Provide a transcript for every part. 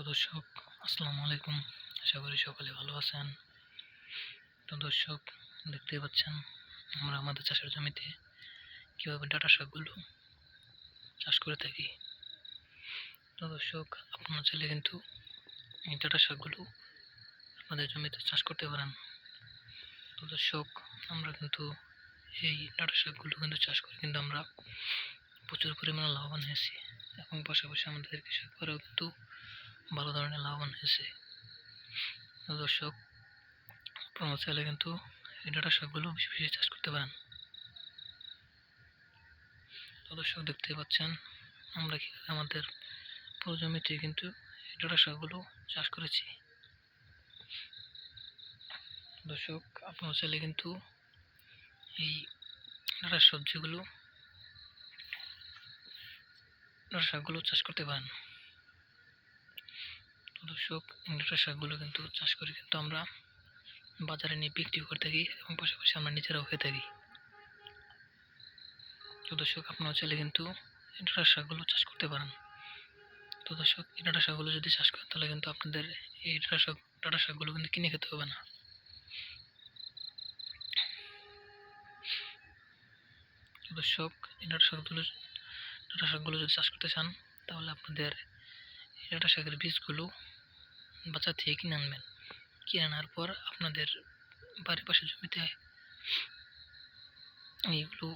Hello দর্শক, আসসালামু আলাইকুম। আশা করি সকলে ভালো আছেন। তো দর্শক দেখতে পাচ্ছেন, আমরা আমাদের চাষের জমিতে কীভাবে ডাটা শাকগুলো চাষ করে থাকি। তো দর্শক, আপনারা চাইলে কিন্তু এই ডাটা শাকগুলো আপনাদের জমিতে চাষ করতে পারেন। তো দর্শক, আমরা কিন্তু এই ডাটা শাকগুলো কিন্তু চাষ করে কিন্তু আমরা প্রচুর পরিমাণে লাভবান হয়েছি। এবং পাশাপাশি আমাদের কৃষকরাও কিন্তু ভালো ধরনের লাভবান হয়েছে। দর্শক আপনারা চাইলে কিন্তু এই ডাটা শাকগুলো বেশি বেশি চাষ করতে পারেন। তো দর্শক দেখতে পাচ্ছেন, আমরা কি আমাদের পুরো জমিতে কিন্তু এই ডাটা শাকগুলো চাষ করেছি। দর্শক, আপনারা চাইলে কিন্তু এই ডাটা সবজিগুলো ডাটা শাকগুলো চাষ করতে পারেন। দর্শক ডাটা শাকগুলো কিন্তু চাষ করে কিন্তু আমরা বাজারে নিয়ে বিক্রি করে থাকি এবং পাশাপাশি আমরা নিজেরাও খেয়ে থাকি। তো দর্শক, আপনারা চাইলে কিন্তু ডাটা শাকগুলো চাষ করতে পারেন। তো দর্শক এই শাকগুলো যদি চাষ করেন, তাহলে কিন্তু আপনাদের এই ডাটা শাক ডাটা শাকগুলো কিন্তু কিনে খেতে হবে না। দর্শক এই শাকগুলো ডাটা শাকগুলো যদি চাষ করতে চান, তাহলে আপনাদের এই ডাটা শাকের বীজগুলো বাজার থেকে কিনে আনবেন কিনে আনার পর আপনাদের বাড়ির পাশে জমিতে এইগুলো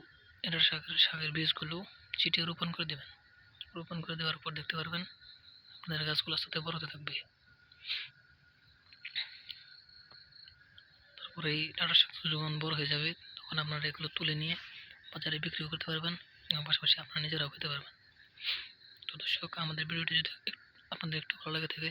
এটা শাকের শাকের বীজগুলো ছিটিয়ে রোপণ করে দেবেন। রোপণ করে দেওয়ার পর দেখতে পারবেন আপনাদের গাছগুলো আস্তে বড় হতে থাকবে। তারপরে এই ডাটা শাক যখন বড় হয়ে যাবে, তখন আপনারা এগুলো তুলে নিয়ে বাজারে বিক্রি করতে পারবেন এবং পাশাপাশি আপনারা নিজেরাও খেতে পারবেন। তো দর্শক, আমাদের ভিডিওটি যদি আপনাদের একটু ভালো লাগে থাকে